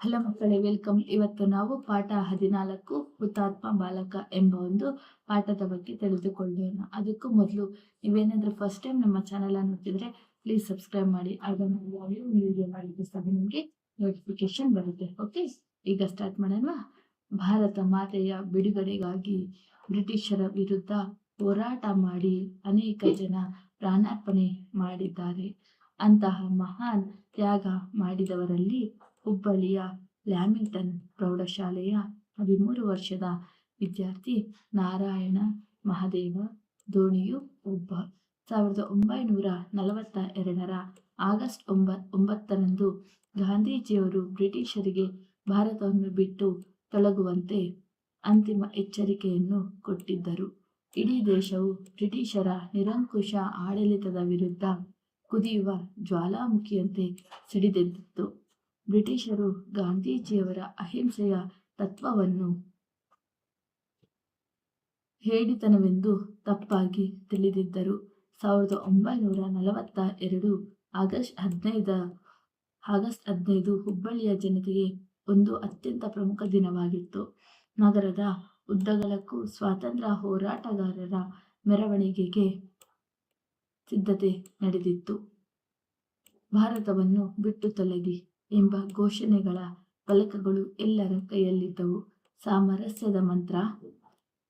Hello ಮಕ್ಕಳೇ, welcome. ಇವತ್ತು ನಾವು ಪಾಠ ಹದಿನಾಲ್ಕು, ಹುತಾತ್ಮ ಬಾಲಕ ಎಂಬ ಒಂದು ಪಾಠದ ಬಗ್ಗೆ ತಿಳಿದುಕೊಳ್ಳೋಣ. ಅದಕ್ಕೂ ಮೊದಲು ನೀವೇನಾದ್ರೂ ಫಸ್ಟ್ ಟೈಮ್ ನಮ್ಮ ಚಾನೆಲ್ ನೋಡ್ತಿದ್ರೆ ಪ್ಲೀಸ್ ಸಬ್ಸ್ಕ್ರೈಬ್ ಮಾಡಿ. ಆಗ ವಿಡಿಯೋ ಸಹ ನಿಮಗೆ ನೋಟಿಫಿಕೇಶನ್ ಬರುತ್ತೆ. ಓಕೆ ಈಗ ಸ್ಟಾರ್ಟ್ ಮಾಡೋಣ. ಭಾರತ ಮಾತೆಯ ಬಿಡುಗಡೆಗಾಗಿ ಬ್ರಿಟಿಷರ ವಿರುದ್ಧ ಹೋರಾಟ ಮಾಡಿ ಅನೇಕ ಜನ ಪ್ರಾಣಾರ್ಪಣೆ ಮಾಡಿದ್ದಾರೆ. ಅಂತಹ ಮಹಾನ್ ತ್ಯಾಗ ಮಾಡಿದವರಲ್ಲಿ ಹುಬ್ಬಳ್ಳಿಯ ಲ್ಯಾಮಿಲ್ಟನ್ ಪ್ರೌಢಶಾಲೆಯ ಹದಿಮೂರು ವರ್ಷದ ವಿದ್ಯಾರ್ಥಿ ನಾರಾಯಣ ಮಹದೇವ ದೋಣಿಯು ಒಬ್ಬ. ಸಾವಿರದ ಒಂಬೈನೂರ ನಲವತ್ತ ಎರಡರ ಆಗಸ್ಟ್ ಒಂಬ, ಒಂಬತ್ತರಂದು ಗಾಂಧೀಜಿಯವರು ಬ್ರಿಟಿಷರಿಗೆ ಭಾರತವನ್ನು ಬಿಟ್ಟು ತೊಲಗುವಂತೆ ಅಂತಿಮ ಎಚ್ಚರಿಕೆಯನ್ನು ಕೊಟ್ಟಿದ್ದರು. ಇಡೀ ದೇಶವು ಬ್ರಿಟಿಷರ ನಿರಂಕುಶ ಆಡಳಿತದ ವಿರುದ್ಧ ಕುದಿಯುವ ಜ್ವಾಲಾಮುಖಿಯಂತೆ ಸಿಡಿದೆದ್ದಿತ್ತು. ಬ್ರಿಟಿಷರು ಗಾಂಧೀಜಿಯವರ ಅಹಿಂಸೆಯ ತತ್ವವನ್ನು ಹೇಳಿತನವೆಂದು ತಪ್ಪಾಗಿ ತಿಳಿದಿದ್ದರು. ಸಾವಿರದ ಒಂಬೈನೂರ ನಲವತ್ತ ಎರಡು ಆಗಸ್ಟ್ ಹದಿನೈದ, ಆಗಸ್ಟ್ ಹದಿನೈದು ಹುಬ್ಬಳ್ಳಿಯ ಜನತೆಗೆ ಒಂದು ಅತ್ಯಂತ ಪ್ರಮುಖ ದಿನವಾಗಿತ್ತು. ನಗರದ ಉದ್ದಗಲಕ್ಕೂ ಸ್ವಾತಂತ್ರ್ಯ ಹೋರಾಟಗಾರರ ಮೆರವಣಿಗೆಗೆ ಸಿದ್ಧತೆ ನಡೆದಿತ್ತು. ಭಾರತವನ್ನು ಬಿಟ್ಟು ತೊಲಗಿ ಎಂಬ ಘೋಷಣೆಗಳ ಫಲಕಗಳು ಎಲ್ಲರ ಕೈಯಲ್ಲಿದ್ದವು. ಸಾಮರಸ್ಯದ ಮಂತ್ರ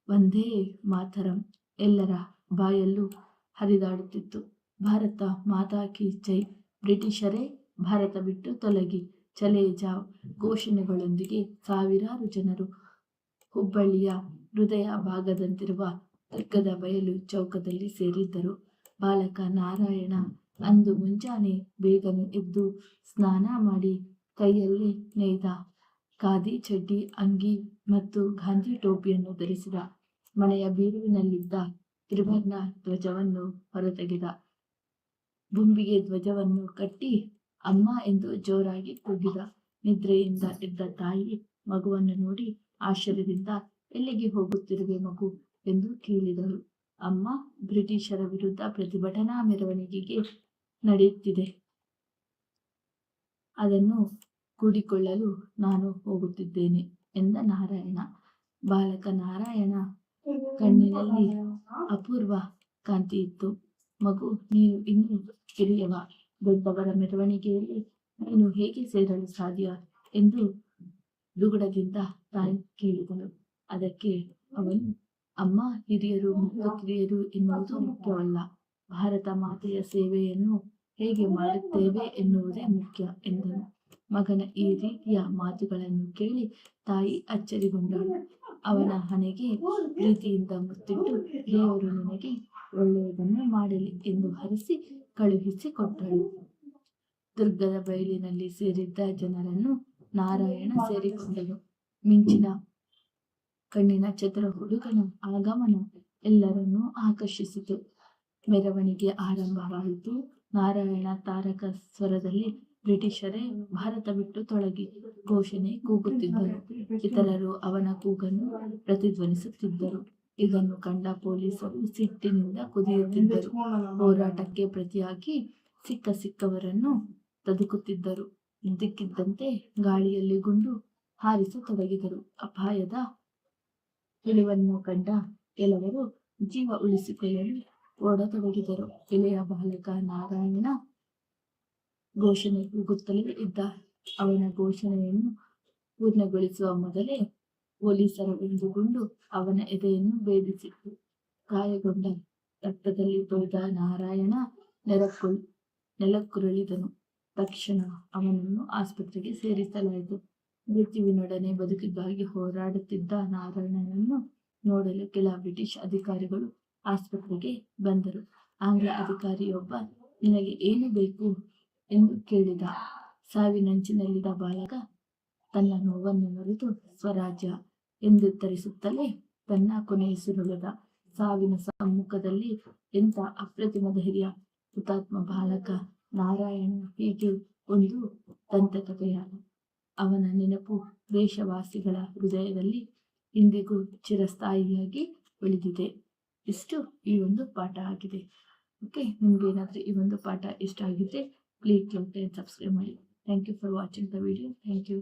ಒಂದೇ ಮಾತರಂ ಎಲ್ಲರ ಬಾಯಲ್ಲೂ ಹರಿದಾಡುತ್ತಿತ್ತು. ಭಾರತ ಮಾತಾ ಕಿ ಜೈ. ಬ್ರಿಟಿಷರೇ ಭಾರತ ಬಿಟ್ಟು ತೊಲಗಿ. ಚಲೇ ಜಾವ್ ಘೋಷಣೆಗಳೊಂದಿಗೆ ಸಾವಿರಾರು ಜನರು ಹುಬ್ಬಳ್ಳಿಯ ಹೃದಯ ಭಾಗದಂತಿರುವ ದುರ್ಗದ ಬಯಲು ಚೌಕದಲ್ಲಿ ಸೇರಿದ್ದರು. ಬಾಲಕ ನಾರಾಯಣ ಅಂದು ಮುಂಜಾನೆ ಬೇಗನೆ ಎದ್ದು ಸ್ನಾನ ಮಾಡಿ ಕೈಯಲ್ಲಿ ನೇಯ್ದ ಖಾದಿ ಚಡ್ಡಿ, ಅಂಗಿ ಮತ್ತು ಗಾಂಧಿ ಟೋಪಿಯನ್ನು ಧರಿಸಿದ ಮನೆಯ ಬೀರುವಿನಲ್ಲಿದ್ದ ತ್ರಿವರ್ಣ ಧ್ವಜವನ್ನು ಹೊರತೆಗೆದ. ಬುಂಬಿಗೆ ಧ್ವಜವನ್ನು ಕಟ್ಟಿ ಅಮ್ಮ ಎಂದು ಜೋರಾಗಿ ಕೂಗಿದ ನಿದ್ರೆಯಿಂದ ಎದ್ದ ತಾಯಿ ಮಗುವನ್ನು ನೋಡಿ ಆಶ್ಚರ್ಯದಿಂದ, ಎಲ್ಲಿಗೆ ಹೋಗುತ್ತಿರುವೆ ಮಗು? ಎಂದು ಕೇಳಿದರು ಅಮ್ಮ ಬ್ರಿಟಿಷರ ವಿರುದ್ಧ ಪ್ರತಿಭಟನಾ ಮೆರವಣಿಗೆಗೆ ನಡೆಯುತ್ತಿದೆ. ಅದನ್ನು ಕೂಡಿಕೊಳ್ಳಲು ನಾನು ಹೋಗುತ್ತಿದ್ದೇನೆ ಎಂದ ನಾರಾಯಣ. ಬಾಲಕ ನಾರಾಯಣ ಕಣ್ಣಿನಲ್ಲಿ ಅಪೂರ್ವ ಕಾಂತಿ ಇತ್ತು ಮಗು, ನೀನು ಇನ್ನು ಹಿರಿಯವ ದೊಡ್ಡವರ ಮೆರವಣಿಗೆಯಲ್ಲಿ ನೀನು ಹೇಗೆ ಸೇರಲು ಸಾಧ್ಯ ಎಂದು ದುಗುಡದಿಂದ ತಾಯಿ ಕೇಳಿದಳು. ಅದಕ್ಕೆ ಅವನು, ಅಮ್ಮ, ಹಿರಿಯರು ಮತ್ತು ಕಿರಿಯರು ಎನ್ನುವುದು ಮುಖ್ಯವಲ್ಲ. ಭಾರತ ಮಾತೆಯ ಸೇವೆಯನ್ನು ಹೇಗೆ ಮಾಡುತ್ತೇವೆ ಎನ್ನುವುದೇ ಮುಖ್ಯ, ಎಂದನು. ಮಗನ ಈ ರೀತಿಯ ಮಾತುಗಳನ್ನು ಕೇಳಿ ತಾಯಿ ಅಚ್ಚರಿಗೊಂಡಳು. ಅವನ ಹಣೆಗೆ ಪ್ರೀತಿಯಿಂದ ಮುತ್ತಿಟ್ಟು, ದೇವರು ನನಗೆ ಒಳ್ಳೆಯದನ್ನು ಮಾಡಲಿ ಎಂದು ಹರಿಸಿ ಕಳುಹಿಸಿಕೊಟ್ಟಳು. ದುರ್ಗದ ಬಯಲಿನಲ್ಲಿ ಸೇರಿದ್ದ ಜನರನ್ನು ನಾರಾಯಣ ಸೇರಿಕೊಂಡನು ಮಿಂಚಿನ ಕಣ್ಣಿನ ಚತುರ ಹುಡುಗನ ಆಗಮನ ಎಲ್ಲರನ್ನೂ ಆಕರ್ಷಿಸಿತು. ಮೆರವಣಿಗೆ ಆರಂಭವಾಯಿತು. ನಾರಾಯಣ ತಾರಕ ಸ್ವರದಲ್ಲಿ ಬ್ರಿಟಿಷರೇ ಭಾರತ ಬಿಟ್ಟು ತೊಳಗಿ ಘೋಷಣೆ ಕೂಗುತ್ತಿದ್ದರು. ಇತರರು ಅವನ ಕೂಗನ್ನು ಪ್ರತಿಧ್ವನಿಸುತ್ತಿದ್ದರು. ಇದನ್ನು ಕಂಡ ಪೊಲೀಸರು ಸಿಟ್ಟಿನಿಂದ ಕುದಿಯುತ್ತಿದ್ದರು. ಹೋರಾಟಕ್ಕೆ ಪ್ರತಿಯಾಗಿ ಸಿಕ್ಕ ಸಿಕ್ಕವರನ್ನು ತದುಕುತ್ತಿದ್ದರು. ಇದ್ದಕ್ಕಿದ್ದಂತೆ ಗಾಳಿಯಲ್ಲಿ ಗುಂಡು ಹಾರಿಸತೊಡಗಿದರು ಅಪಾಯದ ಇಳುವನ್ನು ಕಂಡ ಕೆಲವರು ಜೀವ ಉಳಿಸಿಕೊಳ್ಳಲು ಓಡತೊಡಗಿದರು ಇಳೆಯ ಬಾಲಕ ನಾರಾಯಣ ಘೋಷಣೆ ಕೂಗುತ್ತಲೇ ಇದ್ದ ಅವನ ಘೋಷಣೆಯನ್ನು ಪೂರ್ಣಗೊಳಿಸುವ ಮೊದಲೇ ಪೊಲೀಸರು ಎಂದುಕೊಂಡು ಅವನ ಎದೆಯನ್ನು ಭೇದಿಸಿತ್ತು. ಗಾಯಗೊಂಡ ರಕ್ತದಲ್ಲಿ ತೊಳೆದ ನಾರಾಯಣ ನೆಲಕ್ಕು ನೆಲಕ್ಕುರಳಿದನು. ತಕ್ಷಣ ಅವನನ್ನು ಆಸ್ಪತ್ರೆಗೆ ಸೇರಿಸಲಾಯಿತು. ಮೃತ್ಯುವಿನೊಡನೆ ಬದುಕಿದ್ದಾಗಿ ಹೋರಾಡುತ್ತಿದ್ದ ನಾರಾಯಣನನ್ನು ನೋಡಲು ಕೆಲ ಬ್ರಿಟಿಷ್ ಅಧಿಕಾರಿಗಳು ಆಸ್ಪತ್ರೆಗೆ ಬಂದರು. ಆಂಗ್ಲ ಅಧಿಕಾರಿಯೊಬ್ಬ, ನಿನಗೆ ಏನು ಬೇಕು? ಎಂದು ಕೇಳಿದ. ಸಾವಿನಂಚಿನಲ್ಲಿದ್ದ ಬಾಲಕ, ತನ್ನ ನೋವನ್ನು ಮರೆತು ಸ್ವರಾಜ್ಯ ಎಂದುತ್ತರಿಸುತ್ತಲೇ ತನ್ನ ಕೊನೆಯುಸಿರುಳಿದ ಸಾವಿನ ಸಮ್ಮುಖದಲ್ಲಿ ಎಂಥ ಅಪ್ರತಿಮ ಧೈರ್ಯ ಹುತಾತ್ಮ ಬಾಲಕ ನಾರಾಯಣ ಹೀಗೆ ಒಂದು ದಂತಕಥೆಯಾದ ಅವನ ನೆನಪು ದೇಶವಾಸಿಗಳ ಹೃದಯದಲ್ಲಿ ಇಂದಿಗೂ ಚಿರಸ್ಥಾಯಿಯಾಗಿ ಉಳಿದಿದೆ. ಇಷ್ಟು ಈ ಒಂದು ಪಾಠ ಆಗಿದೆ. ಓಕೆ ನಿಮ್ಗೆ ಏನಾದರೂ ಈ ಒಂದು ಪಾಠ ಇಷ್ಟ ಆಗಿದ್ರೆ ಪ್ಲೀಸ್ ಲೈಕ್ ಸಬ್ಸ್ಕ್ರೈಬ್ ಮಾಡಿ. Thank you for watching the video thank you